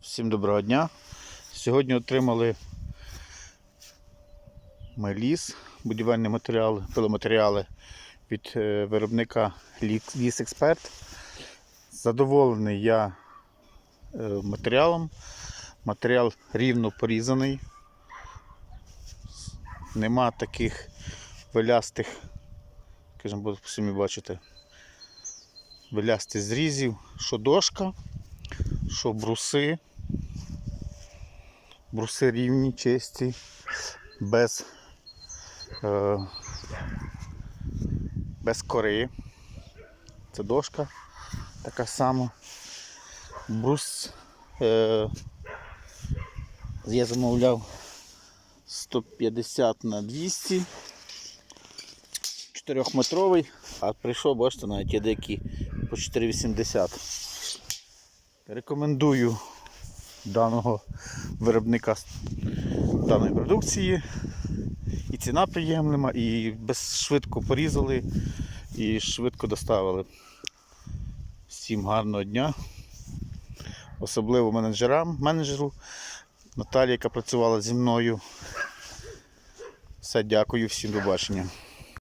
Всім доброго дня. Сьогодні отримали ми ліс, будівельні матеріали, пиломатеріали від е, виробника Ліс- Лісексперт. Задоволений я е, матеріалом. Матеріал рівно порізаний. Нема таких вилястих, скажімо, самі бачите, вилястих зрізів, що дошка, що бруси. Бруси рівні, чисті, без, е, без кори. Це дошка така сама. Брус е, я замовляв 150 на 200 4-метровий, а прийшов, бачите, навіть є деякі по 4,80. Рекомендую даного виробника даної продукції. І ціна приємлива, і без швидко порізали, і швидко доставили. Всім гарного дня. Особливо менеджерам, менеджеру Наталі, яка працювала зі мною. Все, дякую, всім до бачення.